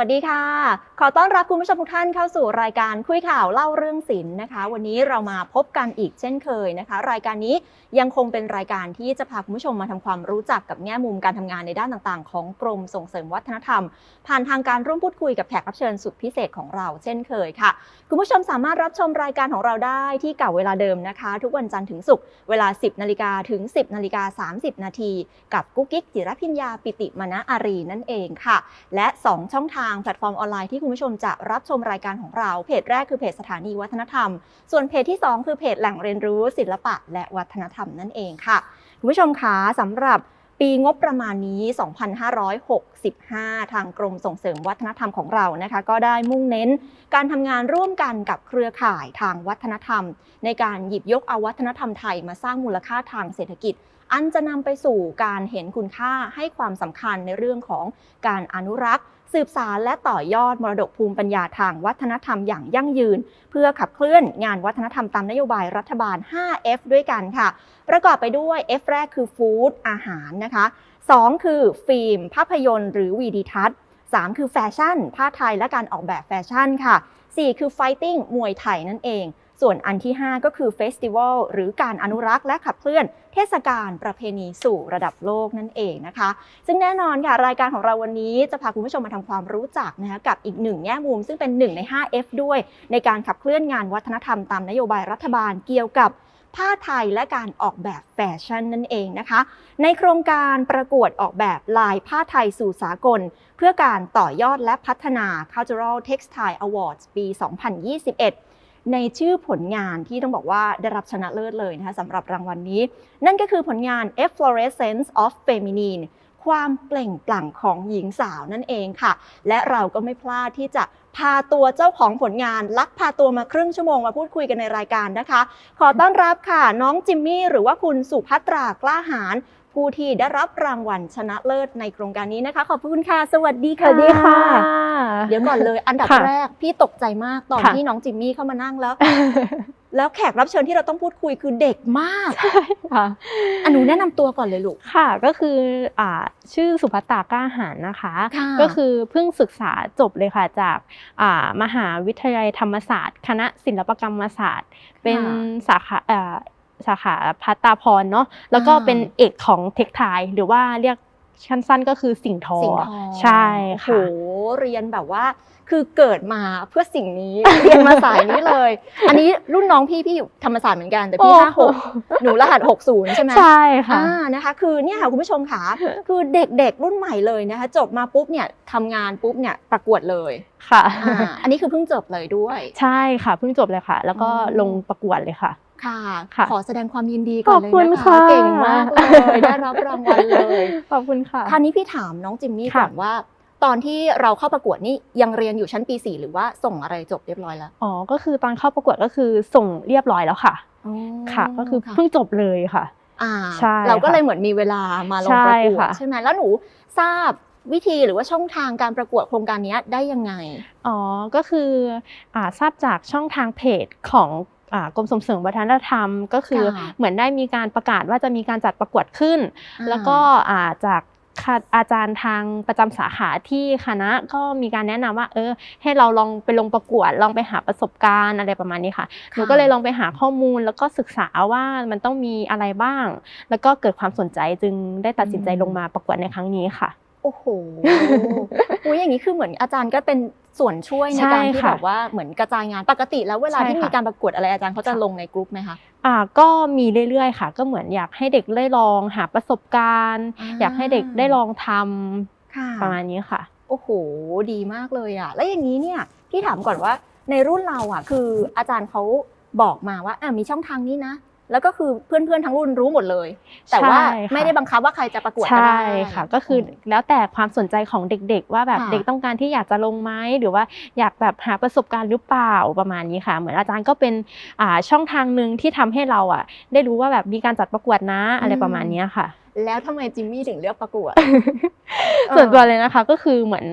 สวัสดีค่ะ ขอต้อนรับคุณผู้ชมทุกท่านเข้าสู่รายการคุยข่าวเล่าเรื่องศิลป์นะคะ วันนี้เรามาพบกันอีกเช่นเคยนะคะ รายการนี้ยังคงเป็นรายการที่จะพาคุณผู้ชมมาทำความรู้จักกับแง่มุมการทำงานในด้านต่างๆ ของกรมส่งเสริมวัฒนธรรม ผ่านทางการร่วมพูดคุยกับแขกรับเชิญสุดพิเศษของเราเช่นเคยค่ะ คุณผู้ชมสามารถรับชมรายการของเราได้ที่เก่าเวลาเดิมนะคะ ทุกวันจันทร์ถึงศุกร์เวลา 10นาฬิกาถึง 10นาฬิกา30นาทีกับกุ๊กกิ๊กจิรพิญญาปิติมณอารีนั่นเองค่ะ และ 2 ช่องทางแพลตฟอร์มออนไลน์ที่คุณผู้ชมจะรับชมรายการของเราเพจแรกคือเพจสถานีวัฒนธรรม ส่วนเพจที่ 2 คือเพจแหล่งเรียนรู้ศิลปะและวัฒนธรรมนั่นเองค่ะ คุณผู้ชมคะสำหรับปีงบประมาณนี้ 2565 ทางกรมส่งเสริมวัฒนธรรมของเรานะคะ ก็ได้มุ่งเน้นการทำงานร่วมกันกับเครือข่ายทางวัฒนธรรม ในการหยิบยกเอาวัฒนธรรมไทยมาสร้างมูลค่าทางเศรษฐกิจ อันจะนำไปสู่การเห็นคุณค่าให้ความสำคัญในเรื่องของการอนุรักษ์ สืบสารและต่อยอดมรดกภูมิปัญญาทางวัฒนธรรมอย่างยั่งยืน เพื่อขับเคลื่อนงานวัฒนธรรมตามนโยบายรัฐบาล 5F ด้วยกันค่ะ ประกอบไปด้วย F แรกคือฟู้ดอาหารนะคะ 2 คือฟิล์ม ภาพยนตร์หรือวีดิทัศน์ 3 คือแฟชั่นผ้าไทยและการออกแบบแฟชั่นค่ะ 4 คือไฟติ้งมวยไทยนั่นเองส่วนอันที่ 5 ก็คือเฟสติวัลหรือการอนุรักษ์และขับเคลื่อน ทศกาลประเพณีสู่ระดับโลกนั่นเองนะคะ ซึ่งแน่นอนค่ะรายการของเราวันนี้จะพาคุณผู้ชมมาทำความรู้จักนะคะกับอีกหนึ่งแง่มุม ซึ่งเป็นหนึ่งใน 5F ด้วย ในการขับเคลื่อนงานวัฒนธรรมตามนโยบายรัฐบาลเกี่ยวกับผ้าไทยและการออกแบบแฟชั่นนั่นเองนะคะ ในโครงการประกวดออกแบบลายผ้าไทยสู่สากล เพื่อการต่อยอดและพัฒนา Cultural Textile Awards ปี 2021 ในชื่อผลงานที่ต้องบอกว่าได้รับชนะเลิศเลยนะคะสำหรับรางวัลนนี้ นั่นก็คือผลงาน Efflorescence of Feminine ความเปล่งปลั่งของหญิงสาวนั่นเองค่ะ และเราก็ไม่พลาดที่จะพาตัวเจ้าของผลงาน ลักพาตัวมาครึ่งชั่วโมงมาพูดคุยกันในรายการนะคะ ขอต้อนรับค่ะ น้องจิมมี่หรือว่าคุณสุภัตรากล้าหาญ ผู้ที่ได้รับรางวัลชนะเลิศในโครงการนี้นะคะ ขอบคุณค่ะ สวัสดีสค่ะวัสดีค่ะ เดี๋ยวก่อนเลยอันดับค่ะแรกพี่ตกใจมากตอนค่ะที่น้องจิมมี่เข้ามานั่งแล้ว แล้วแขกรับเชิญที่เราต้องพูดคุยคือเด็กมากค่ะอันหนูแนะนำตัวก่อนเลยลูกค่ะ ก็คืออ่าชื่อสุภัตตากล้าหารนะคะค่ะก็คือเพิ่งศึกษาจบเลยค่ะจากอ่ามหาวิทยาลัยธรรมศาสตร์ คณะศิลปกรรมศาสตร์ เป็นสาขาอ่า สาขาพัตตาพรเนาะแล้วก็อ่าเป็นเอกของเทคไทหรือว่าเรียกสั้นๆก็คือสิ่งทอสิ่งทอใช่ค่ะโอ้โหเรียนแบบว่า คือเกิดมาเพื่อสิ่งนี้เรียนมาสายนี้เลย อันนี้รุ่นน้องพี่พี่อยู่ธรรมศาสตร์เหมือนกันแต่พี่โอ้ห้าหกหนูรหัสหกศูนย์ใช่ไหมใช่ค่ะอ่านะคะ คือเนี่ยค่ะคุณผู้ชมค่ะคือเด็กๆรุ่นใหม่เลยนะคะ จบมาปุ๊บเนี่ยทำงานปุ๊บเนี่ยประกวดเลยค่ะอ่าอันนี้คือเพิ่งจบเลยด้วย ใช่ค่ะเพิ่งจบเลยค่ะ แล้วก็อืมลงประกวดเลยค่ะ ค่ะค่ะขอแสดงความยินดีก่อนเลยขอบคุณนะคะค่ะ เก่งมากเลยได้รับรางวัลเลยขอบคุณค่ะ คราวนี้พี่ถามน้องจิมมี่ค่ะก่อนว่า ตอนที่เราเข้าประกวดนี่ยังเรียนอยู่ชั้นปี4หรือว่าส่งอะไรจบเรียบร้อยแล้วอ๋อ ก็คือตอนเข้าประกวดก็คือส่งเรียบร้อยแล้วค่ะ ค่ะ ก็คือเพิ่งจบเลยค่ะ อ่าใช่เราก็ค่ะเลยเหมือนมีเวลามาลงใช่ประกวดค่ะ ใช่ไหมแล้วหนูทราบวิธีหรือว่าช่องทางการประกวดโครงการเนี้ยได้ยังไง อ๋อ ก็คืออ่าทราบจากช่องทางเพจของอ่า กรมส่งเสริมวัฒนธรรม ก็คือค่ะเหมือนได้มีการประกาศว่าจะมีการจัดประกวดขึ้นอ่าแล้วก็อ่าจากค่ะอาจารย์ทางประจำสาขาที่คณะก็มีการแนะนำว่า เออ ให้เราลองไปลงประกวด ลองไปหาประสบการณ์อะไรประมาณนี้ค่ะหนูก็เลยลองไปหาข้อมูลแล้วก็ศึกษาว่ามันต้องมีอะไรบ้าง แล้วก็เกิดความสนใจจึงได้ตัดสินใจลงมาประกวดในครั้งนี้ค่ะ โอ้โห อุ้ยอย่างนี้คือเหมือนอาจารย์ก็เป็นส่วนช่วยในใช่การที่ค่ะแบบว่าเหมือนกระจายงานปกติแล้วเวลาใช่ที่ค่ะมีการประกวดอะไรอาจารย์เขาจะค่ะลงในกลุ่มไหมคะอ่าก็มีเรื่อยๆค่ะ ก็เหมือนอยากให้เด็กได้ลองหาประสบการณ์อ่าอยากให้เด็กได้ลองทำค่ะประมาณนี้ค่ะ โอ้โห ดีมากเลยอะ แล้วอย่างนี้เนี่ยพี่ถามก่อนว่าในรุ่นเราอะ คืออาจารย์เขาบอกมาว่าอะมีช่องทางนี้นะ แล้วก็คือเพื่อนๆทั้งรุ่นรู้หมดเลย แต่ว่าใช่ค่ะไม่ได้บังคับว่าใครจะประกวดก็ใช่ได้ค่ะ ก็คือแล้วแต่ความสนใจของเด็ก ๆ ว่าแบบค่ะเด็กต้องการที่อยากจะลงไหมหรือว่าอยากแบบหาประสบการณ์หรือเปล่าประมาณนี้ค่ะ เหมือนอาจารย์ก็เป็นอ่าช่องทางหนึ่งที่ทำให้เราอะได้รู้ว่าแบบมีการจัดประกวดนะอะไรประมาณนี้ค่ะ แล้วทำไมจิมมี่ถึงเลือกประกวด ส่วนตัวเลยนะคะก็คือเหมือน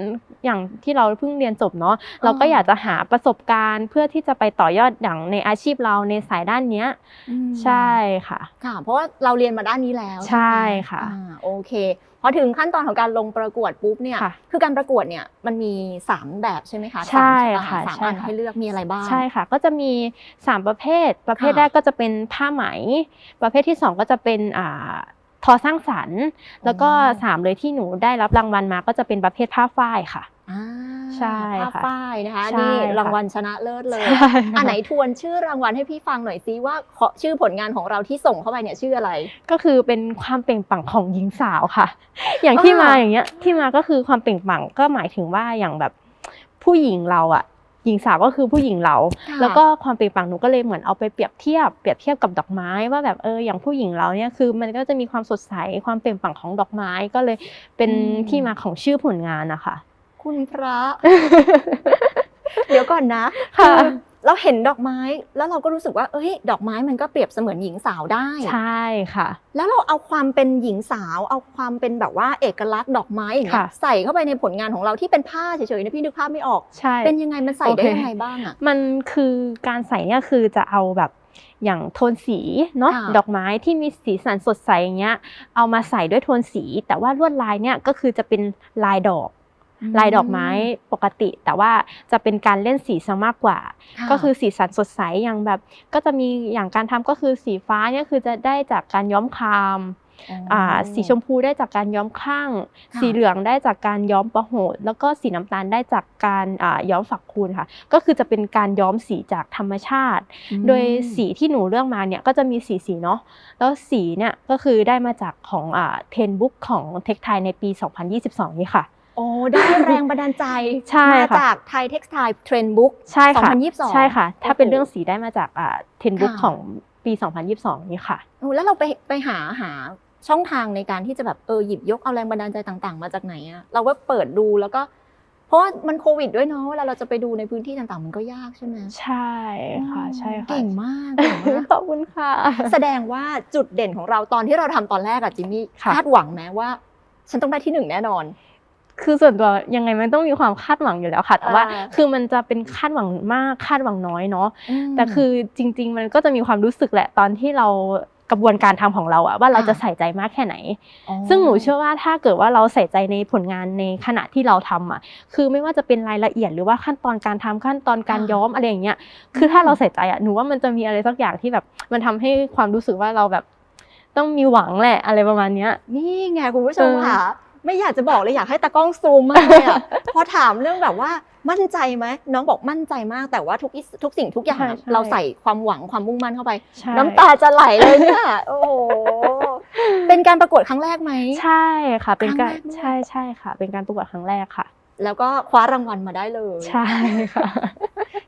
อย่างที่เราเพิ่งเรียนจบเนาะเราก็อยากจะหาประสบการณ์เพื่อที่จะไปต่อยอดอย่างในอาชีพเราในสายด้านเนี้ยอืมใช่ค่ะ ค่ะ เพราะว่าเราเรียนมาด้านนี้แล้ว ใช่ไหมค่ะอ่าโอเคพอถึงขั้นตอนของการลงประกวดปุ๊บเนี่ยค่ะคือการประกวดเนี่ยมันมีสามแบบใช่ไหมคะใช่สามค่ะสามใช่อันค่ะให้เลือกมีอะไรบ้างใช่ค่ะ ก็จะมี 3 ประเภท ประเภทค่ะแรกก็จะเป็นผ้าไหม ประเภทที่ 2 ก็จะเป็นอ่า ทอสร้างสรรค์ แล้วก็อ๋อ3เลยที่หนูได้รับรางวัลมาก็จะเป็นประเภทผ้าฝ้ายค่ะอ่าใช่ผ้าค่ะฝ้ายนะคะใช่นี่ค่ะรางวัลชนะเลิศเลยใช่ค่ะอันไหนทวนชื่อรางวัลให้พี่ฟังหน่อยซิว่าขอชื่อผลงานของเราที่ส่งเข้าไปเนี่ยชื่ออะไร ก็คือเป็นความเปล่งปลั่งของหญิงสาวค่ะ อย่างที่อ่ามมาอย่างเงี้ยที่มาก็คือความเปล่งปลั่งก็หมายถึงว่าอย่างแบบผู้หญิงเราอะ หญิงสาวก็คือผู้หญิงเราค่ะแล้วก็ความเปล่งปลั่งหนูก็เลยเหมือนเอาไปเปรียบเทียบเปรียบเทียบกับดอกไม้ว่าแบบเอออย่างผู้หญิงเราเนี่ยคือ มันก็จะมีความสดใสความเปล่งปลั่งของดอกไม้ก็เลยเป็นอืมที่มาของชื่อผลงานนะคะคุณพระ เดี๋ยวก่อนนะค่ะอ เราเห็นดอกไม้ แล้วเราก็รู้สึกว่า เอ้ย ดอกไม้มันก็เปรียบเสมือนหญิงสาวได้ ใช่ค่ะ แล้วเราเอาความเป็นหญิงสาว เอาความเป็นแบบว่าเอกลักษณ์ดอกไม้อย่างเงี้ยค่ะใส่เข้าไปในผลงานของเราที่เป็นผ้าเฉยๆนะพี่นึกภาพไม่ออก ใช่ เป็นยังไงมันใส่ได้โอเคยังไงบ้างอะ มันคือการใส่เนี่ยคือจะเอาแบบอย่างโทนสีเนาะค่ะดอกไม้ที่มีสีสันสดใสอย่างเงี้ยเอามาใส่ด้วยโทนสี แต่ว่าลวดลายเนี่ยก็คือจะเป็นลายดอก ลายดอกไม้ปกติ แต่ว่าจะเป็นการเล่นสีซะมากกว่าะก็คือสีสันสดใสอย่างแบบ ก็จะมีอย่างการทำก็คือสีฟ้าเนี่ยคือจะได้จากการย้อมครามอ่าสีชมพูได้จากการย้อมข้างค่ะสีเหลืองได้จากการย้อมประโหด แล้วก็สีน้ำตาลได้จากการอ่าย้อมฝักคูณค่ะ ก็คือจะเป็นการย้อมสีจากธรรมชาติอืมโดยสีที่หนูเลือกมาเนี่ยก็จะมีสีสีเนาะ แล้วสีเนี่ยก็คือได้มาจากของอ่าเทนบุ๊กของเทคไทยในปี 2022 นี้ค่ะ โอ้ได้แรงบันดาลใจใช่มาค่ะ จากไทยเท็กซ์ไทล์เทรนบุ๊ก ใช่ค่ะ2022ใช่ค่ะ ถ้าเป็นโอ้โหเรื่องสีได้มาจากอ่าเทนบุ๊กค่ะ ของปี 2022 นี้ค่ะโอ้แล้วเราไปไปหาหาช่องทางในการที่จะแบบเออหยิบยกเอาแรงบันดาลใจต่างๆ มาจากไหนอะเราก็เปิดดูแล้วก็ เพราะว่ามันโควิดด้วยเนาะเวลาเราจะไปดูในพื้นที่ต่างๆ มันก็ยากใช่ไหมใช่ค่ะ ใช่ค่ะเก่งมากเก่งมาก ขอบคุณค่ะ แสดงว่าจุดเด่นของเราตอนที่เราทำตอนแรกอะจิมมี่ค่ะ คาดหวังไหมว่า ฉันต้องได้ที่หนึ่งแน่นอน คือส่วนตัวยังไงมันต้องมีความคาดหวังอยู่แล้วค่ะแต่ว่าอ่า คือมันจะเป็นคาดหวังมากคาดหวังน้อยเนาะแต่คือจริง ๆ มันก็จะมีความรู้สึกแหละตอนที่เรากระบวนการทำของเราอะว่าเราจะใส่ใจมากแค่ไหน ซึ่งหนูเชื่อว่าถ้าเกิดว่าเราใส่ใจในผลงานในขณะที่เราทำอะคือไม่ว่าจะเป็นรายละเอียดหรือว่าขั้นตอนการทำขั้นตอนการค่ะย้อมอะไรอย่างเงี้ยคือถ้าเราใส่ใจอะหนูว่ามันจะมีอะไรสักอย่างที่แบบ มันทำให้ความรู้สึกว่าเราแบบต้องมีหวังแหละอะไรประมาณเนี้ยนี่ไงคุณผู้ชมเออค่ะ ไม่อยากจะบอกเลยอยากให้ตากล้องซูมมากเลยอะพอถามเรื่องแบบว่ามั่นใจไหมน้องบอกมั่นใจมากแต่ว่าทุกอิทุกสิ่งทุกอย่างใช่อะใช่ เราใส่ความหวังความมุ่งมั่นเข้าไป ใช่น้ำตาจะไหลเลยเนี่ยโอ้โหเป็นการประกวดครั้งแรกไหม ใช่ค่ะ เป็นการครั้งแรกด้วย ใช่ใช่ค่ะ เป็นการประกวดครั้งแรกค่ะ แล้วก็คว้ารางวัลมาได้เลย ใช่ค่ะ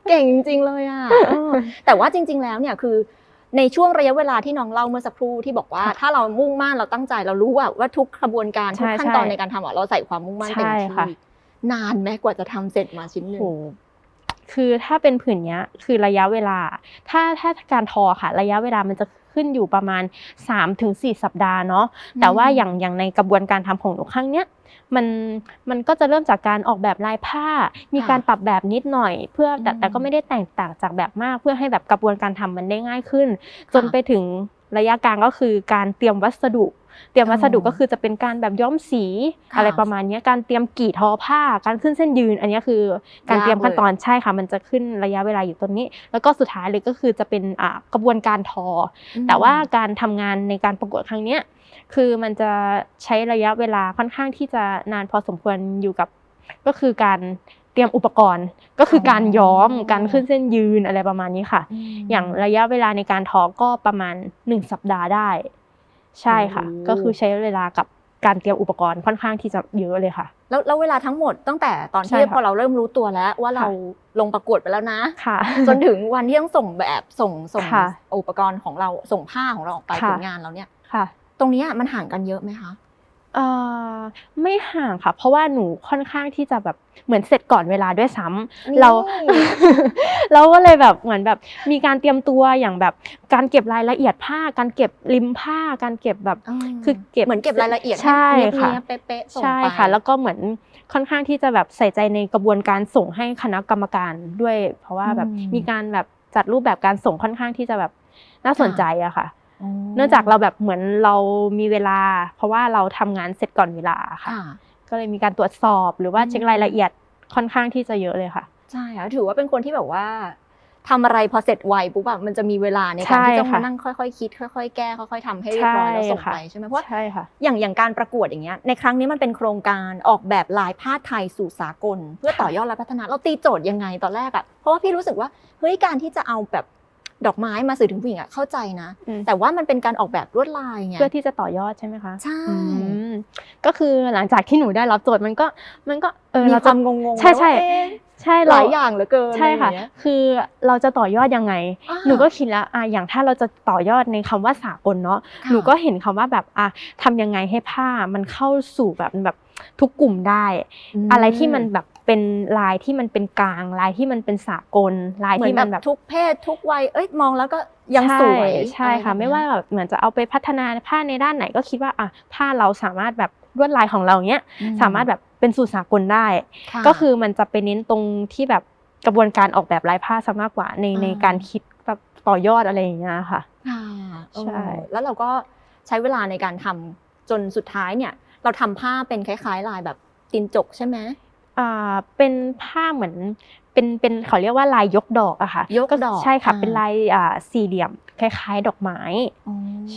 เก่งจริงๆเลยอะเออแต่ว่าจริง ๆ แล้วเนี่ยคือ ในช่วงระยะเวลาที่น้องเล่าเมื่อสักครู่ที่บอกว่าค่ะถ้าเรามุ่งมั่นเราตั้งใจเรารู้ว่าว่าทุกกระบวนการทุกใช่ขั้นตอนใช่ในการทำอะเราใส่ความมุ่งมั่นเต็มใช่ที่ค่ะนานไหมกว่าจะทำเสร็จมาชิ้นหนึ่งโอ้โหคือถ้าเป็นผืนเนี้ยคือระยะเวลา ถ้าถ้าการทอค่ะ ระยะเวลามันจะ ขึ้นอยู่ประมาณ 3-4ถึงสัปดาห์เนาะแต่ว่าอย่างอย่างในกระบวนการทำของหนูครั้งเนี้ยมันมันก็จะเริ่มจากการออกแบบลายผ้า มีการปรับแบบนิดหน่อย เพื่อแต่อืมแต่ก็ไม่ได้แตกต่างจากแบบมาก เพื่อให้แบบกระบวนการทำมันได้ง่ายขึ้น จนไปถึงระยะกลางก็คือการเตรียมวัสดุ เตรียมวัสดุอ๋อก็คือจะเป็นการแบบย้อมสีค่ะอะไรประมาณเนี้ยการเตรียมกี่ทอผ้า การขึ้นเส้นยืน อันเนี้ยคือการเตรียมขั้นตอนใช่ค่ะ มันจะขึ้นระยะเวลาอยู่ตรงนี้ แล้วก็สุดท้ายเลยก็คือจะเป็นอ่ากระบวนการทออมแต่ว่าการทำงานในการประกวดครั้งเนี้ยคือมันจะใช้ระยะเวลาค่อนข้างที่จะนานพอสมควรอยู่กับก็คือการเตรียมอุปกรณ์ก็คือการย้อมอ๋อการขึ้นเส้นยืนอะไรประมาณนี้ค่ะมอย่างระยะเวลาในการทอก็ประมาณ 1 สัปดาห์ได้ ใช่ค่ะโอ้ก็คือใช้เวลากับการเตรียมอุปกรณ์ค่อนข้างที่จะเยอะเลยค่ะ แล้วแล้วเวลาทั้งหมดตั้งแต่ตอนใช่ที่ค่ะพอเราเริ่มรู้ตัวแล้ว ว่าเราลงประกวดไปแล้วนะค่ะจนถึงวันที่ต้องส่งแบบส่งส่งค่ะอุปกรณ์ของเราส่งผ้าของเราออกไปค่ะผลงานเราเนี่ยค่ะตรงเนี้ยมันห่างกันเยอะไหมคะ เอ่อไม่ห่างค่ะ เพราะว่าหนูค่อนข้างที่จะแบบเหมือนเสร็จก่อนเวลาด้วยซ้ำเรา เราก็เลยแบบเหมือนแบบมีการเตรียมตัวอย่างแบบการเก็บรายละเอียดผ้า การเก็บริมผ้า การเก็บแบบคือเก็บเหมือนเก็บรายละเอียดใช่ห้ค่ะเนียบๆเป๊ะๆส่งใช่ไปค่ะ แล้วก็เหมือนค่อนข้างที่จะแบบใส่ใจในกระบวนการส่งให้คณะกรรมการด้วย เพราะว่าแบบอืมมีการแบบจัดรูปแบบการส่งค่อนข้างที่จะแบบน่าสนใจอะค่ะอ๋อ เนื่องจากเราแบบเหมือนเรามีเวลา เพราะว่าเราทำงานเสร็จก่อนเวลาค่ะค่ะ ก็เลยมีการตรวจสอบหรือว่าอืมเช็ครายละเอียดค่อนข้างที่จะเยอะเลยค่ะ ใช่ค่ะถือว่าเป็นคนที่แบบว่าทำอะไรพอเสร็จไวปุ๊บอะมันจะมีเวลาในการที่จะใช่มาค่ะนั่งค่อยๆคิด ค่อยๆแก้ค่อยๆทำให้เรียบร้อยแล้วส่งไปใช่ไหมเพราะใช่ค่ะอย่างอย่างการประกวดอย่างเงี้ยในครั้งนี้มันเป็นโครงการออกแบบลายผ้าไทยสู่สากล เพื่อต่อยอดและพัฒนาเราตีโจทย์ยังไงตอนแรกอะเพราะว่าพี่รู้สึกว่าเฮ้ยการที่จะเอาแบบ ดอกไม้มาสื่อถึงผู้หญิงอะเข้าใจนะอืมแต่ว่ามันเป็นการออกแบบลวดลายไงเพื่อที่จะต่อยอดใช่ไหมคะใช่อืมก็คือหลังจากที่หนูได้รับโจทย์มันก็มันก็เออมีเราคจะวามงงๆใช่ใช่ว่าเอ๊ะใช่หเราลายอย่างเหลือเกินใช่ค่ะอไรอย่างเงี้ยคือเราจะต่อยอดยังไงอ่าหนูก็คิดแล้วอะอย่างถ้าเราจะต่อยอดในคำว่าสากลเนาะค่ะหนูก็เห็นคำว่าแบบอะทำยังไงให้ผ้ามันเข้าสู่แบบแบบทุกกลุ่มได้มอะไรที่มันแบบ เป็นลายที่มันเป็นกลาง ลายที่มันเป็นสากลลายเหมือนที่แบมับนแบบทุกเพศทุกวัยเอ้ยมองแล้วก็ยังสวยใช่ใช่ค่ะอรไม่แบบว่าเนี้ยแบบเหมือนจะเอาไปพัฒนาผ้าในด้านไหนก็คิดว่าอะผ้าเราสามารถแบบลวดลายของเราเนี้ยอืมสามารถแบบเป็นสู่สากลได้ค่ะก็คือมันจะไปเน้นตรงที่แบบกระบวนการออกแบบลายผ้าซะมากกว่าในอ่า ในการคิดแบบต่อยอดอะไรอย่างเงี้ยค่ะ ค่ะเออใช่ แล้วเราก็ใช้เวลาในการทำจนสุดท้ายเนี่ย เราทำผ้าเป็นคล้าย ๆ ลายแบบตินจกใช่ไหมอ่า เป็นผ้าเหมือนเป็นเป็นเขาเรียกว่าลายยกดอกอะค่ะยกดอกใช่ค่ะอ่าเป็นลายอ่าสี่เหลี่ยมคล้าย ๆ ดอกไม้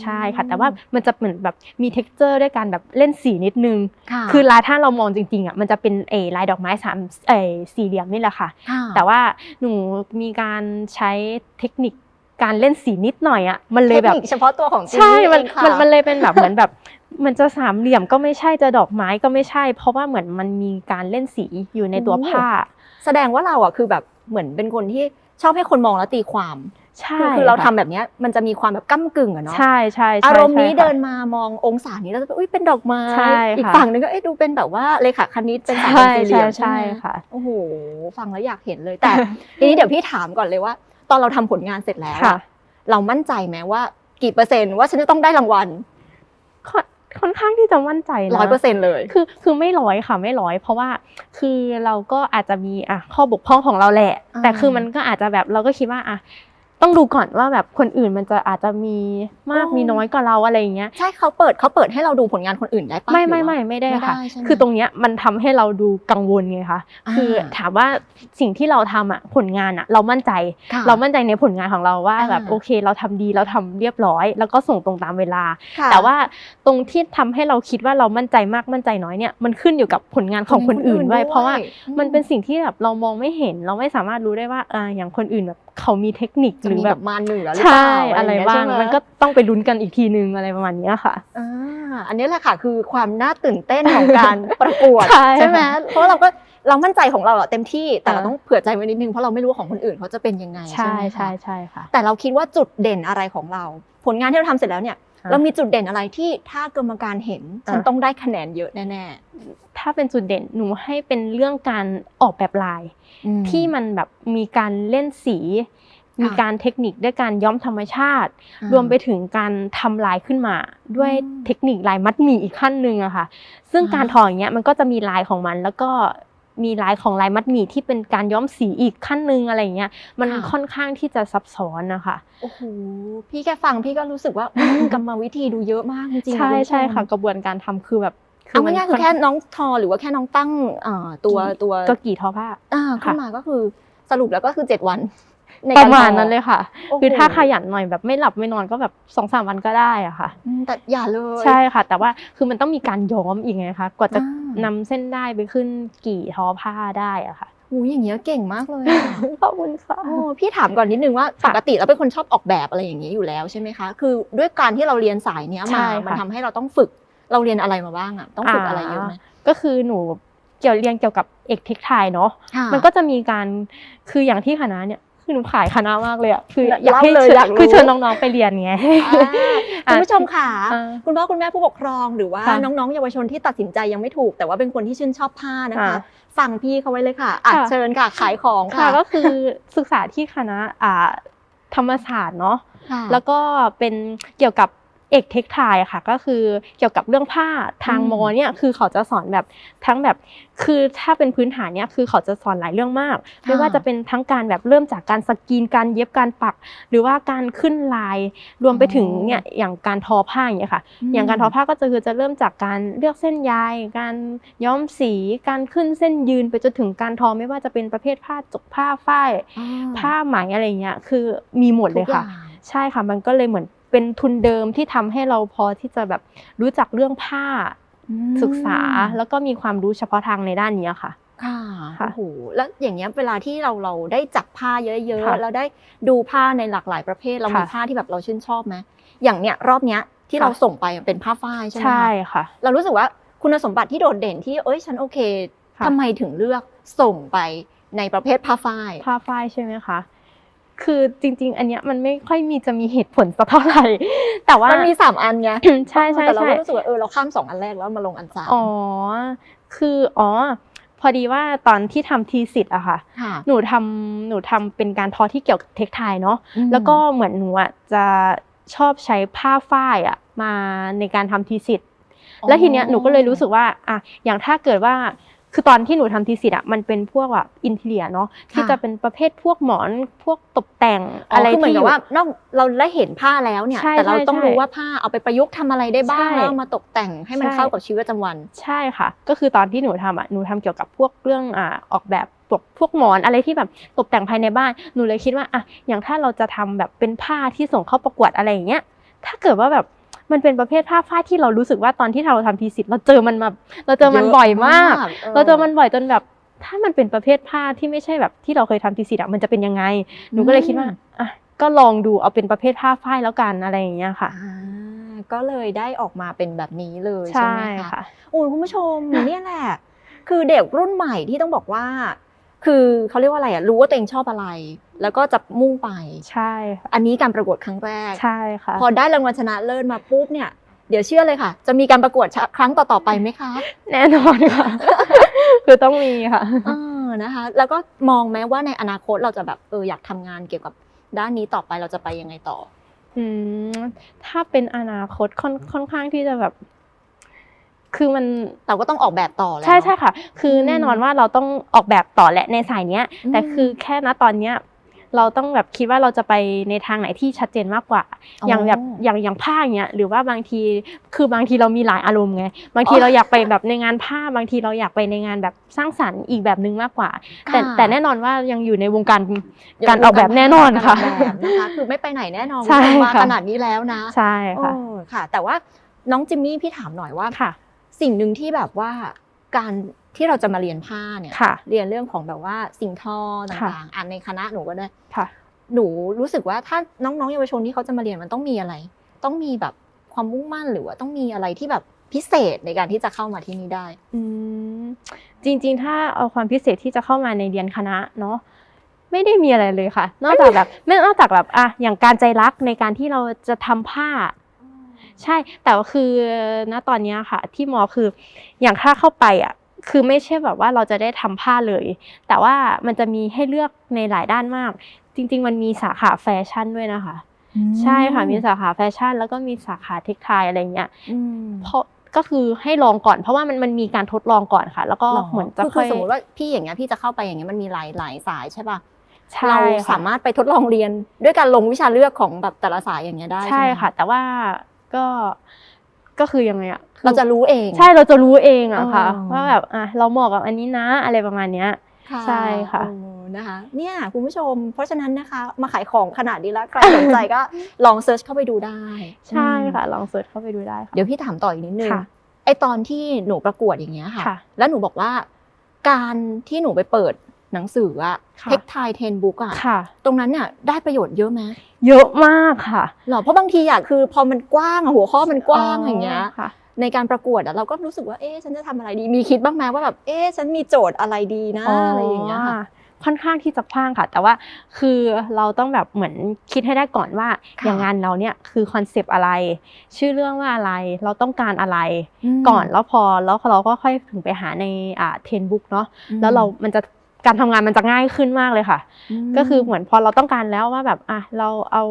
ใช่ค่ะ แต่ว่ามันจะเหมือนแบบมี t e x t อร์ด้วยการแบบเล่นสีนิดนึงค่ะคือลายถ้าเรามองจริงๆอะมันจะเป็นเออลายดอกไม้สามเออสี่เหลี่ยมนี่แหละค่ะค่ะ แต่ว่าหนูมีการใช้เทคนิค การเล่นสีนิดหน่อยอะมันเลยแบบทคนิคเฉพาะตัวของจีใช่มันเองค่ะมันมันเลยเป็นแบบเหมือนแบบมันจะสามเหลี่ยมก็ไม่ใช่จะดอกไม้ก็ไม่ใช่ เพราะว่าเหมือนมันมีการเล่นสีอยู่ในตัวผ้า แสดงว่าเราอะคือแบบเหมือนเป็นคนที่ชอบให้คนมองแล้วตีความใช่คือคือเราทำค่ะแบบเนี้ยมันจะมีความแบบก้ากึ่งอะเนาะใช่ใช่ใช่อารมณ์นี้ใช่ค่ะเดินมามององศานี้แล้วจะอุ้ยเป็นดอกไม้ใช่อีกค่ะฝั่งนึงก็เอ๊ะดูเป็นแบบว่าเลขาคณิตเป็นสามใช่สี่เหลี่ยมใช่ใช่ไหมใช่ค่ะโอ้โหฟังแล้วอยากเห็นเลยแต่ทีนี้เดี๋ยวพี่ถามก่อนเลยว่า ตอนเราทำผลงานเสร็จแล้วอะค่ะเรามั่นใจไหมว่า กี่เปอร์เซ็นต์ว่าฉันจะต้องได้รางวัลค่อนค่อนข้างที่จะมั่นใจนะร้อยเปอร์เซ็นต์เลย คือคือไม่ร้อยค่ะไม่ร้อย เพราะว่าคือเราก็อาจจะมีอะข้อบกพร่องของเราแหละอ่าแต่คือมันก็อาจจะแบบเราก็คิดว่าอะ ต้องดูก่อนว่าแบบคนอื่นมันจะอาจจะมีมากมีน้อยกว่าเราอะไรอย่างเงี้ยใช่เขาเปิดเขาเปิดให้เราดูผลงานคนอื่นได้ปะไม่หรือไม่ว่าไม่ไม่ได้ไม่ได้ค่ะใช่ไหมคือตรงเนี้ยมันทำให้เราดูกังวลไงคะอ่าคือถามว่าสิ่งที่เราทำอะผลงานอะเรามั่นใจค่ะเรามั่นใจในผลงานของเราว่าอ่าแบบโอเค เราทำดีเราทำเรียบร้อย แล้วก็ส่งตรงตามเวลาค่ะแต่ว่าตรงที่ทำให้เราคิดว่าเรามั่นใจมากมั่นใจน้อยเนี่ยมันขึ้นอยู่กับผลงานของคนอื่นด้วยเพราะว่ามันเป็นสิ่งที่แบบเรามองไม่เห็น เราไม่สามารถรู้ได้ว่าอ่าอย่างคนอื่นแบบเขามีเทคนิคจะหรือมีแบแบบบมาเหนือหรือใช่เปล่าอะไรย่เยบ้างใช่ไหมันก็ต้องไปลุ้นกันอีกทีนึงอะไรประมาณเนี้ยค่ะอ่าอันนี้แหละค่ะคือความน่าตื่นเต้นของการประกวดใช่ไหมเพราะเราก็เรามั่นใจของเราอะเต็มที่แต่เราอ่าต้องเผื่อใจไว้นิดนึงเพราะเราไม่รู้ว่าของคนอื่นเขาจะเป็นยังไงใช่ไหมคะใช่ใช่ค่ะ แต่เราคิดว่าจุดเด่นอะไรของเรา ผลงานที่เราทำเสร็จแล้วเนี่ยอ่าเรามีจุดเด่นอะไรที่ถ้ากรรมการเห็นฉันอ่าต้องได้คะแนนเยอะแน่ถ้าเป็นจุดเด่นหนูให้เป็นเรื่องการออกแบบลายๆที่มันแบบมีการเล่นสี มีการเทคนิคด้วยการย้อมธรรมชาติอ่ารวมไปถึงการทำลายขึ้นมา ด้วยอืมเทคนิคลายมัดหมี่อีกขั้นหนึ่งอะค่ะ ซึ่งอ่าการทออย่างเงี้ยมันก็จะมีลายของมัน แล้วก็มีลายของลายมัดหมี่ที่เป็นการย้อมสีอีกขั้นหนึ่งอะไรอย่างเงี้ย มันค่อนข้างที่จะซับซ้อนนะคะโอ้โหพี่แค่ฟังพี่ก็รู้สึกว่าอืมกรรมวิธีดูเยอะมากจริงๆใช่ณผู้มใช่ค่ะ กระบวนการทำคือแบบเอามันง่ายๆคือแค่น้องทอหรือว่าแค่น้องตั้งอ่าตัวตัวก็กี่ทอผ้าอ่าขึ้นค่ะมาก็คือสรุปแล้วก็คือเจ็ดวัน ในปกระมาณทอนั้นเลยค่ะโอ้โหคือถ้าขยันหน่อยแบบไม่หลับไม่นอนก็แบบสองสามวันก็ได้อะค่ะ อืมแต่อย่าเลยใช่ค่ะ แต่ว่าคือมันต้องมีการย้อมอีกไงคะกว่าจะอ่านำเส้นได้ไปขึ้นกี่ทอผ้าได้อะค่ะหูยอย่างเงี้ยเก่งมากเลยอะ ขอบคุณค่ะ โอ้พี่ถามก่อนนิดนึงว่าค่ะปกติเราเป็นคนชอบออกแบบอะไรอย่างนี้อยู่แล้วใช่ไหมคะ คือด้วยการที่เราเรียนสายเนี้ยใช่มา ค่ะ มันทำให้เราต้องฝึก เราเรียนอะไรมาบ้างอะ ต้องฝึกอะไรเยอะไหมก็คือหนูเกี่ยวเรียนเกี่ยวกับเอกเทคไทยเนาะ ค่ะมันก็จะมีการคืออย่างที่คณะเนี่ย คือหนูขายคณะมากเลยอะคือเล่าอยากให้เลยเชิญอยากรู้คือเชิญน้องๆไปเรียนไงอ่าคุณผู้ชมค่ะอ่าคุณพ่อคุณแม่ผู้ปกครองหรือว่าค่ะน้องๆ เยาวชนที่ตัดสินใจยังไม่ถูก แต่ว่าเป็นคนที่ชื่นชอบผ้านะคะค่ะฟังพี่เขาไว้เลยค่ะอะค่ะเชิญค่ะขายของค่ะค่ะก็คือศึกษาที่คณะอ่าธรรมศาสตร์เนาะค่ะแล้วก็เป็นเกี่ยวกับ เอกเทคไทค่ะก็คือเกี่ยวกับเรื่องผ้าทางอืมมอเนี่ยคือเขาจะสอนแบบทั้งแบบคือถ้าเป็นพื้นฐานเนี่ยคือเขาจะสอนหลายเรื่องมาก ไม่ว่าจะเป็นทั้งการแบบเริ่มจากการสกรีนการเย็บการปัก หรือว่าการขึ้นลายรวมไปถึงเนี่ยอย่างการทอผ้าอย่างเงี้ยค่ะอย่างการทอผ้าก็จะคือจะเริ่มจากการเลือกเส้นใยการย้อมสีการขึ้นเส้นยืนไปจนถึงการทอไม่ว่าจะเป็นประเภทผ้าจกผ้าฝ้ายอ่าผ้าไหมอะไรเงี้ยคือมีหมดเลยค่ะทุกอย่างใช่ค่ะมันก็เลยเหมือน เป็นทุนเดิมที่ทำให้เราพอที่จะแบบรู้จักเรื่องผ้าอืมศึกษาแล้วก็มีความรู้เฉพาะทางในด้านนี้ค่ะค่ะ ค่ะโอ้โหแล้วอย่างเงี้ยเวลาที่เราเราได้จับผ้าเยอะค่ะๆเราได้ดูผ้าในหลากหลายประเภทเรามีค่ะผ้าที่แบบเราชื่นชอบไหมอย่างเนี้ยรอบเนี้ยที่ค่ะเราส่งไปเป็นผ้าฝ้ายใช่ไหมคะใช่ค่ะ เรารู้สึกว่าคุณสมบัติที่โดดเด่นที่เอ้ยฉันโอเคค่ะทำไมถึงเลือกส่งไปในประเภทผ้าฝ้ายผ้าฝ้ายใช่ไหมคะ คือจริง ๆ อันเนี้ยมันไม่ค่อยมีจะมีเหตุผลสักเท่าไหร่ แต่ว่ามันมีสามอันไงใช่ใช่แต่เราใช่ก็รู้สึกว่าเออเราข้ามสองอันแรกแล้วมาลงอันสามอ๋อคืออ๋อพอดีว่าตอนที่ทำทีสิทธ์อะค่ะค่ะหนูทำหนูทำเป็นการทอที่เกี่ยวกับเทคไทยเนาะอืมแล้วก็เหมือนหนูอะจะชอบใช้ผ้าฝ้ายอะมาในการทำทีสิทธ์แล้วทีเนี้ยหนูก็เลยรู้สึกว่าอะอย่างถ้าเกิดว่า คือตอนที่หนูทำทีสิทธ์อะมันเป็นพวกแบบอินเทียเนาะที่จะเป็นประเภทพวกหมอนพวกตกแต่งอ๋ออะไรคือเหมือนที่อกับยู่ว่านอกเราได้เห็นผ้าแล้วเนี่ยใช่แต่เราใช่ต้องใช่รู้ว่าผ้าเอาไปประยุกต์ทำอะไรได้บ้างใช่แล้วเอามาตกแต่งให้มันใช่เข้ากับชีวิตประจำวัน ใช่ค่ะ ก็คือตอนที่หนูทำอะหนูทำเกี่ยวกับพวกเรื่องอ่าออกแบบพวกพวกหมอนอะไรที่แบบตกแต่งภายในบ้านหนูเลยคิดว่าอะอย่างถ้าเราจะทำแบบเป็นผ้าที่ส่งเข้าประกวดอะไรอย่างเงี้ยถ้าเกิดว่าแบบ มันเป็นประเภทผ้าฝ้ายที่เรารู้สึกว่าตอนที่เราทำทีสิทธ์เราเจอมันมา เราเจอมันเยอะบ่อยมากมากเออเราเจอมันบ่อยจนแบบ ถ้ามันเป็นประเภทผ้าที่ไม่ใช่แบบที่เราเคยทำทีสิทธ์อะมันจะเป็นยังไง หนูก็เลยคิดว่าอะก็ลองดูเอาเป็นประเภทผ้าฝ้ายแล้วกันอะไรอย่างเงี้ยค่ะอ่าก็เลยได้ออกมาเป็นแบบนี้เลยใช่ใช่ไหมคะค่ะโอ้ยคุณผู้ชมเนี่ยแหละคือเด็กรุ่นใหม่ที่ต้องบอกว่า คือเขาเรียกว่าอะไรอะรู้ว่าตัวเองชอบอะไร แล้วก็จะมุ่งไปใช่ค่ะอันนี้การประกวดครั้งแรก ใช่ค่ะพอได้รางวัลชนะเลิศมาปุ๊บเนี่ยเดี๋ยวเชื่อเลยค่ะ จะมีการประกวดครั้งต่อๆไปไหมคะแน่นอนค่ะ คือต้องมีค่ะเออนะคะ แล้วก็มองไหมว่าในอนาคตเราจะแบบเอออยากทำงานเกี่ยวกับด้านนี้ต่อไปเราจะไปยังไงต่อ อืมถ้าเป็นอนาคตค่อนค่อนข้างที่จะแบบ คือมันเราก็ต้องออกแบบต่อแล้วใช่ใช่ค่ะ คืออมแน่นอนว่าเราต้องออกแบบต่อแหละในสายเนี้ยอืมแต่คือแค่ณตอนเนี้ยเราต้องแบบคิดว่าเราจะไปในทางไหนที่ชัดเจนมากกว่า อย่างแบบอย่างอย่างผ้าอย่างเงี้ยหรือว่าบางทีคือบางทีเรามีหลายอารมณ์ไงบางทีเราอยากไปแบบในงานผ้าบางทีเราอยากไปในงานแบบสร้างสรรค์อีกแบบนึงมากกว่า แต่ค่ะแต่แน่นอนว่ายังอยู่ในวงการยังการออกแบบแน่นอนค่ะการออกแบบนะคะคือไม่ไปไหนแน่นอนใช่คุณผู้ชมมาค่ะขนาดนี้แล้วนะใช่ค่ะเออค่ะ แต่ว่าน้องจิมมี่พี่ถามหน่อยว่าค่ะ สิ่งหนึ่งที่แบบว่าการที่เราจะมาเรียนผ้าเนี่ยค่ะเรียนเรื่องของแบบว่าสิ่งทอค่ะต่างๆอ่านในคณะหนูก็ได้ค่ะหนูรู้สึกว่าถ้าน้องๆเยาวชนที่เขาจะมาเรียนมันต้องมีอะไร ต้องมีแบบความมุ่งมั่นหรือว่าต้องมีอะไรที่แบบพิเศษในการที่จะเข้ามาที่นี่ได้อืมจริง ๆ ถ้าเอาความพิเศษที่จะเข้ามาในเรียนคณะเนาะไม่ได้มีอะไรเลยค่ะ นอกจากแบบไม่นอกจากแบบอะอย่างการใจรักในการที่เราจะทำผ้า ใช่แต่ว่าคือณตอนเนี้ยค่ะ ที่มอคืออย่างถ้าเข้าไปอะคือไม่ใช่แบบว่าเราจะได้ทำผ้าเลย แต่ว่ามันจะมีให้เลือกในหลายด้านมาก จริง ๆ มันมีสาขาแฟชั่นด้วยนะคะ ใช่ค่ะมีสาขาแฟชั่น แล้วก็มีสาขาเทคไทอะไรเงี้ยอืมเพราะก็คือให้ลองก่อนเพราะว่ามันมันมีการทดลองก่อนค่ะ แล้วก็หรอเหมือนจะคือค่อยสมมติว่าพี่อย่างเงี้ยพี่จะเข้าไปอย่างเงี้ยมันมีหลายหลายสายใช่ป่ะใช่เราค่ะสามารถไปทดลองเรียนด้วยการลงวิชาเลือกของแบบแต่ละสายอย่างเงี้ยได้ใช่ไหมค่ะ แต่ว่า ก็ก็คือยังไงอะคือเราจะรู้เอง ใช่เราจะรู้เองอะค่ะอ๋อว่าแบบอะเราเหมาะกับอันนี้นะอะไรประมาณเนี้ยใช่ค่ะโอ้นะคะเนี่ยคุณผู้ชม เพราะฉะนั้นนะคะ มาขายของขนาดนี้แล้วใครสนใจก็ลองเซิร์ชเข้าไปดูได้ ใช่อืมค่ะลองเสิร์ชเข้าไปดูได้ค่ะเดี๋ยวพี่ถามต่ออีกนิดนึงค่ะไอตอนที่หนูประกวดอย่างเงี้ยค่ะค่ะ แล้วหนูบอกว่า การที่หนูไปเปิด หนังสืออะค่ะเทคไทเทนบุ๊กอะค่ะ ตรงนั้นเนี่ยได้ประโยชน์เยอะไหมเยอะมากค่ะหรอเพราะบางทีอะคือพอมันกว้างอะหัวข้อมันกว้างอย่างเงี้ยค่ะในการประกวดอะเราก็รู้สึกว่าเอ๊ะฉันจะทำอะไรดี มีคิดบ้างไหมว่าแบบเอ๊ะฉันมีโจทย์อะไรดีนะอะไรอย่างเงี้ยค่ะค่อนข้างที่จะกว้างค่ะ แต่ว่าคือเราต้องแบบเหมือนคิดให้ได้ก่อนว่าค่ะอย่างงานเราเนี่ยคือคอนเซปต์อะไร ชื่อเรื่องว่าอะไรเราต้องการอะไรมก่อนแล้วพอแล้วเราก็ค่อยถึงไปหาในอ่าเทนบุ๊กเนาะอืมแล้วเรามันจะ การทำงานมันจะง่ายขึ้นมากเลยค่ะมก็คือเหมือนพอเราต้องการแล้วว่าแบบอะเราเอา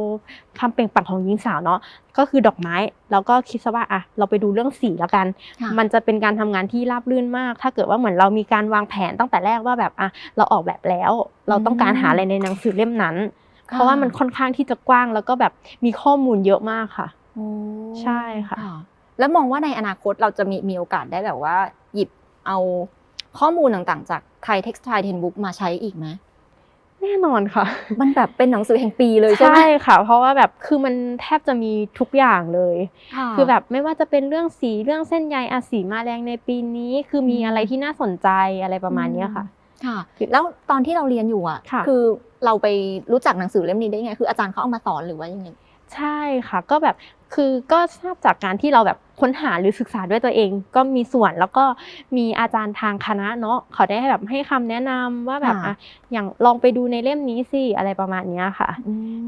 คำเปล่งปลั่งของหญิงสาวเนาะก็คือดอกไม้แล้วก็คิดซะว่าอะเราไปดูเรื่องสีแล้วกันค่ะมันจะเป็นการทำงานที่ราบรื่นมาก ถ้าเกิดว่าเหมือนเรามีการวางแผนตั้งแต่แรกว่าแบบอะเราออกแบบแล้ว เราต้องการหาอะไรในหนังสือเล่มนั้น เพราะว่ามันค่อนข้างที่จะกว้างแล้วก็แบบมีข้อมูลเยอะมากค่ะโอ้ใช่ค่ะ แล้วมองว่าในอนาคตเราจะมีมีโอกาสได้แบบว่า หยิบเอา ข้อมูลต่างๆ จากไทยเท็กซ์ไทเทนบุ๊กมาใช้อีกไหมแน่นอนค่ะ มันแบบเป็นหนังสือแห่งปีเลยใช่ไหมใช่ค่ะ เพราะว่าแบบคือมันแทบจะมีทุกอย่างเลยะคือแบบไม่ว่าจะเป็นเรื่องสีเรื่องเส้นใยอะสีมาแรงในปีนี้ คือมีอืมอะไรที่น่าสนใจอะไรประมาณเนี้ยค่ะ ค่ะ แล้วตอนที่เราเรียนอยู่อะค่ะอเราไปรู้จักหนังสือเล่มนี้ได้ยังไง คืออาจารย์เขาเอามาสอนหรือว่ายังไง ใช่ค่ะก็แบบคือก็ทราบจากการที่เราแบบค้นหาหรือศึกษาด้วยตัวเอง ก็มีส่วนแล้วก็มีอาจารย์ทางคณะเนาะเขาได้แบบให้คำแนะนำว่าแบบค่ะอะอย่างลองไปดูในเล่มนี้สิอะไรประมาณเนี้ยค่ะ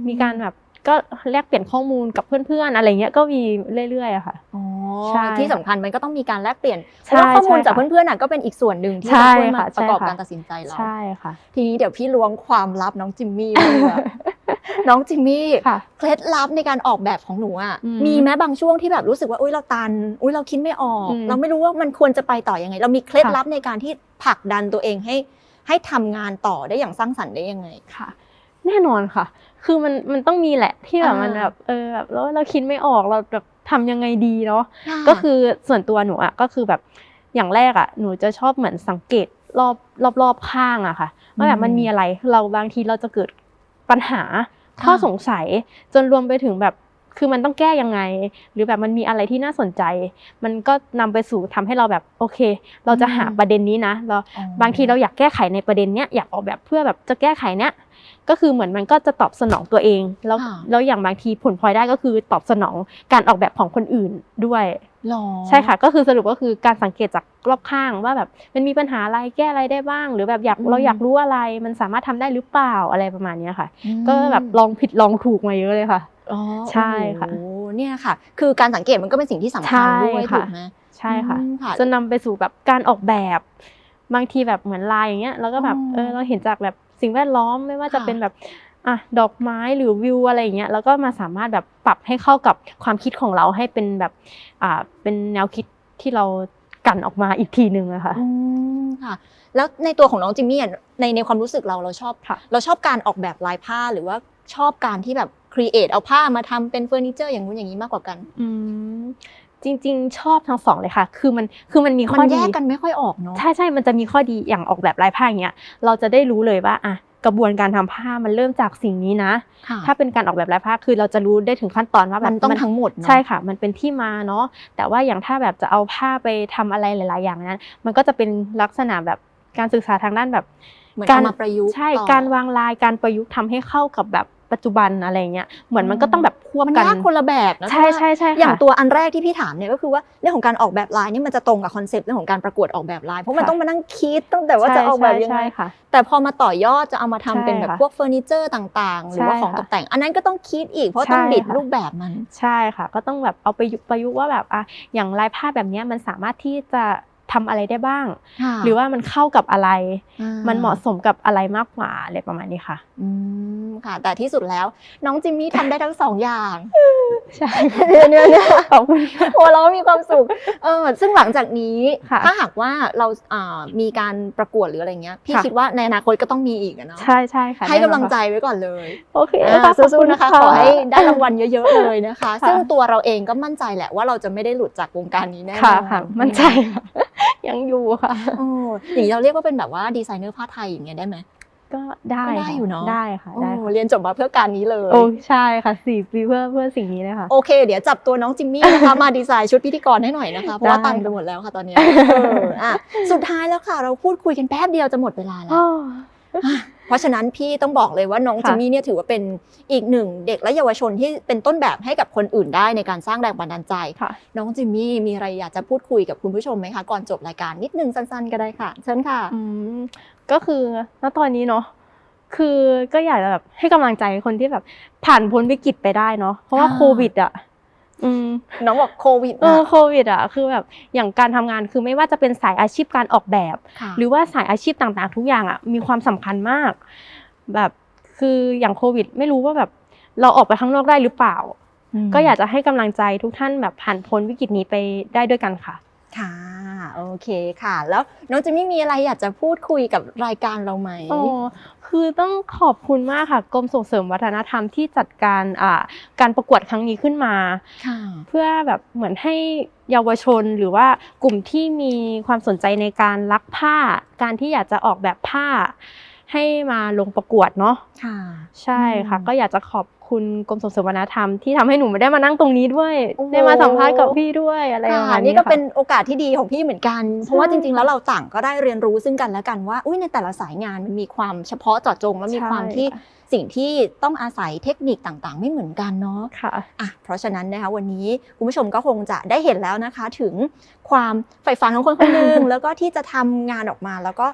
มีการแบบก็แลกเปลี่ยนข้อมูลกับเพื่อนๆอะไรเงี้ยก็มีเรื่อยๆอะค่ะอ๋อใช่ที่สำคัญมันก็ต้องมีการแลกเปลี่ยนเพใช่ราะว่าข้อมูลใช่จากค่ะเพื่อนๆน่ะก็เป็นอีกส่วนหนึ่งที่ใช่จะช่วยมาค่ะประกอบใช่ค่ะการตัดสินใจเราใช่ค่ะ ทีนี้เดี๋ยวพี่ล้วงความลับน้องจิมมี่มาเลยอะ น้องจิมมี่ค่ะเคล็ดลับในการออกแบบของหนูอะอืมมีไหมบางช่วงที่แบบรู้สึกว่าอุ้ยเราตันอุ้ยเราคิดไม่ออกอืมเราไม่รู้ว่ามันควรจะไปต่อยังไง เรามีเคล็ดค่ะลับในการที่ผลักดันตัวเองให้ให้ทำงานต่อได้อย่างสร้างสรรค์ได้ยังไงค่ะ แน่นอนค่ะ คือมันมันต้องมีแหละที่แบบอ่ามัมันแบบเออแบบแล้วเราคิดไม่ออกเราแบบทำยังไงดีเนาะก็คือส่วนตัวหนูอะก็คือแบบอย่างแรกอะหนูจะชอบเหมือนสังเกตรอบรอบรอบข้างอะค่ะว่าแบบมันมีอะไรเราบางทีเราจะเกิด ปัญหาข้อสงสัยจนรวมไปถึงแบบคือมันต้องแก้ยังไง หรือแบบมันมีอะไรที่น่าสนใจ มันก็นำไปสู่ทำให้เราแบบโอเค เราจะหาประเด็นนี้นะเราอ๋อบางทีเราอยากแก้ไขในประเด็นเนี้ยอยากออกแบบเพื่อแบบจะแก้ไขเนี้ย ก็คือเหมือนมันก็จะตอบสนองตัวเอง แล้วค่ะแล้วอย่างบางทีผลพลอยได้ก็คือตอบสนองการออกแบบของคนอื่นด้วยหรอใช่ค่ะก็คือสรุปก็คือการสังเกตจากรอบข้างว่าแบบมันมีปัญหาอะไรแก้อะไรได้บ้าง หรือแบบอยากอืมเราอยากรู้อะไรมันสามารถทำได้หรือเปล่าอะไรประมาณเนี้ยค่ะอืมก็แบบลองผิดลองถูกมาเยอะเลยค่ะอ๋อใช่ค่ะโอ้โหเนี่ยค่ะ คือการสังเกตมันก็เป็นสิ่งที่สำคัญด้วยใช่ค่ะถูกไหมใช่ค่ะอืมค่ะจนนำไปสู่แบบการออกแบบบางทีแบบเหมือนลายอย่างเงี้ยแล้วก็แบบอืมเออเราเห็นจากแบบ สิ่งแวดล้อมไม่ว่าจะค่ะเป็นแบบอะดอกไม้หรือวิวอะไรอย่างเงี้ยแล้วก็มาสามารถแบบปรับให้เข้ากับความคิดของเราให้เป็นแบบอ่าเป็นแนวคิดที่เรากันออกมาอีกทีหนึ่งอะค่ะอืมค่ะแล้วในตัวของน้องจิมมี่อะในในความรู้สึกเราเราชอบค่ะเราชอบการออกแบบลายผ้าหรือว่าชอบการที่แบบครีเอทเอาผ้ามาทำเป็นเฟอร์นิเจอร์อย่างนู้นอย่างนี้มากกว่ากันอืม จริง ๆ ชอบทั้งสองเลยค่ะ คือมันคือมันมีข้มัอนแยดีกกันไม่ค่อยออกเนาะใช่ใช่มันจะมีข้อดีอย่างออกแบบลายผ้าอย่างเงี้ยเราจะได้รู้เลยว่าอะกระบวนการทำผ้ามันเริ่มจากสิ่งนี้นะค่ะถ้าเป็นการออกแบบลายผ้าคือเราจะรู้ได้ถึงขั้นตอนว่าแบบมันต้องทั้งหมดเนาะใช่ค่ะ มันเป็นที่มาเนาะแต่ว่าอย่างถ้าแบบจะเอาผ้าไปทำอะไรหลาย ๆ อย่างนั้น มันก็จะเป็นลักษณะแบบการศึกษาทางด้านแบบเหมือนเอามาประยุกต์ใช่ต่อการวางลายการประยุกต์ทำให้เข้ากับแบบ ปัจจุบันอะไรเงี้ยเหมือนมันก็ต้องแบบควบมันกันยากคนละแบบนะใช่ใช่ใช่อย่างค่ะตัวอันแรกที่พี่ถามเนี่ยก็คือว่าเรื่องของการออกแบบลายเนี่ยมันจะตรงกับคอนเซปต์เรื่องของการประกวดออกแบบลายเพราะมันค่ะต้องมานั่งคิดตั้งแต่ว่าจะออกแบบยังไงใช่ค่ะแต่พอมาต่อยอดจะเอามาทำใช่เป็นแบบค่ะพวกเฟอร์นิเจอร์ต่างๆ หรือว่าใช่ของค่ะตกแต่ง อันนั้นก็ต้องคิดอีกเพราะต้องใช่บิดค่ะรูปแบบมันใช่ค่ะ ก็ต้องแบบเอาไปยุประยุกต์ว่าแบบอะอย่างลายผ้าแบบเนี้ยมันสามารถที่จะ ทำอะไรได้บ้าง หรือว่ามันเข้ากับอะไรอ่มันเหมาะสมกับอะไรมากกว่าอะไรประมาณนี้ค่ะอืมค่ะ แต่ที่สุดแล้วน้องจิมมี่ทำได้ทั้งสองอย่างใช่เนี่ยเนี่ยเนี่ยขอบคุณค่ะโอ้เราก็มีความสุขเออซึ่งหลังจากนี้ค่ะถ้าหากว่าเราอ่ามีการประกวดหรืออะไรเงี้ยพี่ค่ะคิดว่าในอนาคตก็ต้องมีอีกอะเนาะใช่ใช่ค่ะให้กำลังแน่นอนใจค่ะไว้ก่อนเลยโอเคอ่าค่ะขอบสู้คุณๆนะคะขอให้ได้รางวัลเยอะๆเลยนะคะค่ะซึ่งตัวเราเองก็มั่นใจแหละว่าเราจะไม่ได้หลุดจากวงการนี้แน่นค่ะอนค่ะมั่นใจค่ะยังอยู่ค่ะโอ้อย่างนี้เราเรียกว่าเป็นแบบว่าดีไซเนอร์ผ้าไทยอย่างเงี้ยได้ไหมก็ได้ก็ได้ค่อยู่เนอะได้ค่ะโอ้ได้ค่ะเรียนจบมาเพื่อการนี้เลยโอ้ใช่ค่ะสี่ปีเพื่อเพื่อสิ่งนี้เลยค่ะโอเค เดี๋ยวจับตัวน้องจิมมี่นะคะมาดีไซน์ชุดพิธีกรให้หน่อยนะคะเพราะว่าได้ตันไปหมดแล้วค่ะตอนเนี้ยเอออะสุดท้ายแล้วค่ะ เราพูดคุยกันแป๊บเดียวจะหมดเวลาแล้วอ้อ เพราะฉะนั้นพี่ต้องบอกเลยว่าน้องค่ะจิมมี่เนี่ยถือว่าเป็นอีกหนึ่งเด็กและเยาวชนที่เป็นต้นแบบให้กับคนอื่นได้ในการสร้างแรงบันดาลใจค่ะน้องจิมมี่มีอะไรอยากจะพูดคุยกับคุณผู้ชมไหมคะ ก่อนจบรายการนิดนึงสั้นๆ ก็ได้ค่ะ เชิญค่ะอืมก็คือณตอนนี้เนาะคือก็อยากจะแบบให้กำลังใจคนที่แบบผ่านพ้นวิกฤตไปได้เนาะเพราะว่าค่ะโควิดอะ อืมน้องบอกโควิดเออนะโควิดอะคือแบบอย่างการทำงานคือไม่ว่าจะเป็นสายอาชีพการออกแบบค่ะหรือว่าสายอาชีพต่างๆ ทุกอย่างอะมีความสำคัญมาก แบบคืออย่างโควิด ไม่รู้ว่าแบบเราออกไปข้างนอกได้หรือเปล่ามก็อยากจะให้กำลังใจทุกท่านแบบผ่านพ้นวิกฤตนี้ไปได้ด้วยกันค่ะค่ะ โอเคค่ะ แล้วน้องจิมมี่มีอะไรอยากจะพูดคุยกับรายการเราไหมอ๋อคือต้องขอบคุณมากค่ะกรมส่งเสริมวัฒนธรรมที่จัดการอ่าการประกวดครั้งนี้ขึ้นมาค่ะเพื่อแบบเหมือนให้เยาวชนหรือว่ากลุ่มที่มีความสนใจในการรักผ้า การที่อยากจะออกแบบผ้าให้มาลงประกวดเนาะค่ะ ใช่ค่ะอืมก็อยากจะขอบ คุณกรมส่งเสริมวัฒนธรรมที่ทำให้หนูไม่ได้มานั่งตรงนี้ด้วยโอ้โหได้มาสัมภาษณ์กับพี่ด้วยอะไรประมาค่ะณนี้นี่ก็ค่ะเป็นโอกาสที่ดีของพี่เหมือนกัน เพราะว่าใช่จริงๆ แล้วเราต่างก็ได้เรียนรู้ซึ่งกันและกันว่าอุ้ยในแต่ละสายงานมันมีความเฉพาะเจาะจงและมีใช่ความที่ค่ะสิ่งที่ต้องอาศัยเทคนิคต่างๆ ไม่เหมือนกันเนาะค่ะอะ เพราะฉะนั้นนะคะวันนี้คุณผู้ชมก็คงจะได้เห็นแล้วนะคะ ถึงความใฝ่ฝันของคนคนหนึ่งแล้วก็ที่จะทำงานออกมาแล้วก็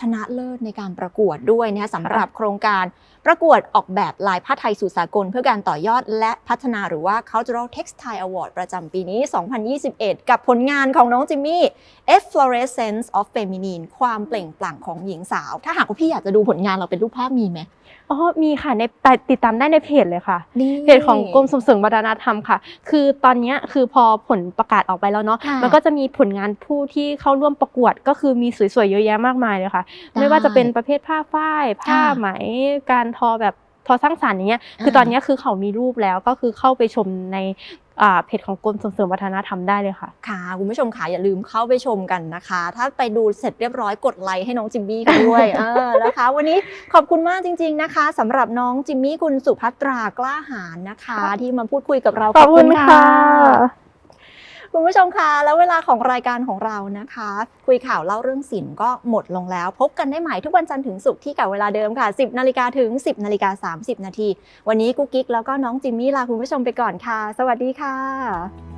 ชนะเลิศในการประกวดด้วยนะคะสำหรับโครงการประกวดออกแบบลายผ้าไทยสู่สากล เพื่อการต่อยอดและพัฒนาหรือว่า Cultural Textile Award ประจำปีนี้ 2021 กับผลงานของน้องจิมมี่ Efflorescence of Feminine ความเปล่งปลั่งของหญิงสาว ถ้าหากว่าพี่อยากจะดูผลงานเราเป็นรูปภาพมีไหมอ๋อมีค่ะในติดตามได้ในเพจเลยค่ะนี่เพจของกรมส่งเสริมวัฒนธรรมค่ะ คือตอนเนี้ยคือพอผลประกาศออกไปแล้วเนาะค่ะมันก็จะมีผลงานผู้ที่เข้าร่วมประกวดก็คือมีสวยๆเยอะแยะมากมายเลยค่ะได้ไม่ว่าจะเป็นประเภทผ้าฝ้ายผ้าค่ะไหมการทอแบบทอสร้างสรรค์อย่างเงี้ยคืออ่าตอนเนี้ยคือเขามีรูปแล้วก็คือเข้าไปชมในอ่า เพจของกรมส่งเสริมวัฒนธรรมได้เลยค่ะ ค่ะ คุณผู้ชมค่ะอย่าลืมเข้าไปชมกันนะคะ ถ้าไปดูเสร็จเรียบร้อยกดไลค์ให้น้องจิมมี่กันด้วยเออนะคะ วันนี้ขอบคุณมากจริง ๆนะคะสำหรับน้องจิมมี่คุณสุภัตรากล้าหาญนะคะ ที่มาพูดคุยกับเราขอบคุณค่ะ คุณผู้ชมคะแล้วเวลาของรายการของเรานะคะ คุยข่าวเล่าเรื่องศิลป์ก็หมดลงแล้ว พบกันได้ใหม่ทุกวันจันทร์ถึงศุกร์ที่กับเวลาเดิมค่ะ 10นาฬิกาถึง 10นาฬิกา30นาทีวันนี้กุ๊กกิ๊กแล้วก็น้องจิมมี่ลาคุณผู้ชมไปก่อนค่ะ สวัสดีค่ะ